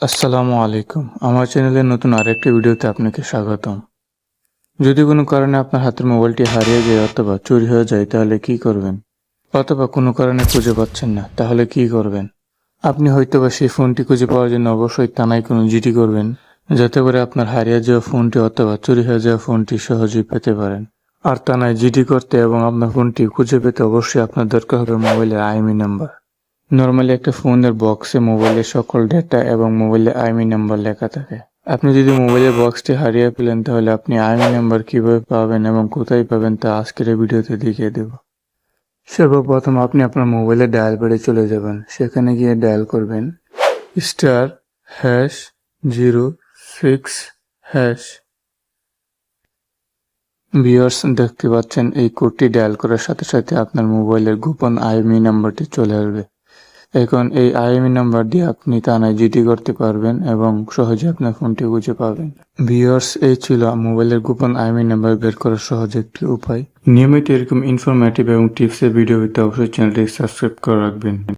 আসসালামু আলাইকুম। আমার চ্যানেলের নতুন আরেকটি ভিডিওতে আপনাকে স্বাগতম। যদি কোনো কারণে আপনার হাতের মোবাইলটি হারিয়ে যায় অথবা চুরি হয়ে যায়, তাহলে কি করবেন? অথবা কোনো কারণে খুঁজে পাচ্ছেন না, তাহলে কি করবেন? আপনি হয়তোবা সেই ফোনটি খুঁজে পাওয়ার জন্য অবশ্যই থানায় কোনো জিডি করবেন, যাতে করে আপনার হারিয়ে যাওয়া ফোনটি অথবা চুরি হয়ে যাওয়া ফোনটি সহজেই পেতে পারেন। আর থানায় জিডি করতে এবং আপনার ফোনটি খুঁজে পেতে অবশ্যই আপনার দরকার হবে মোবাইলের আইএমই নাম্বার। নর্মালি একটা ফোনের বক্সে মোবাইলের সকল ডেটা এবং মোবাইলের আইমি নাম্বার লেখা থাকে। আপনি যদি মোবাইলের বক্সটি হারিয়ে ফেলেন, তাহলে আপনি আইমি নাম্বার কীভাবে পাবেন এবং কোথায় পাবেন তা আজকের ভিডিওতে দেখিয়ে দেব। সর্বপ্রথম আপনি আপনার মোবাইলে ডায়াল বেড়ে চলে যাবেন। সেখানে গিয়ে ডায়াল করবেন। Star hash zero six hash viewers দেখতে পাচ্ছেন এই কোডটি ডায়াল করার সাথে সাথে আপনার মোবাইলের গোপন আইমি নাম্বারটি চলে আসবে। এখন এই আইএমই নাম্বার দিয়ে আপনি থানায় জিডি করতে পারবেন এবং সহজে আপনার ফোনটি খুঁজে পাবেন। ভিওর্স এই ছিল মোবাইলের গোপন আইএমই নাম্বার বের করার সহজ একটি উপায়। নিয়মিত এরকম ইনফরমেটিভ এবং টিপসের ভিডিও পেতে অবশ্যই চ্যানেলটি সাবস্ক্রাইব করে রাখবেন।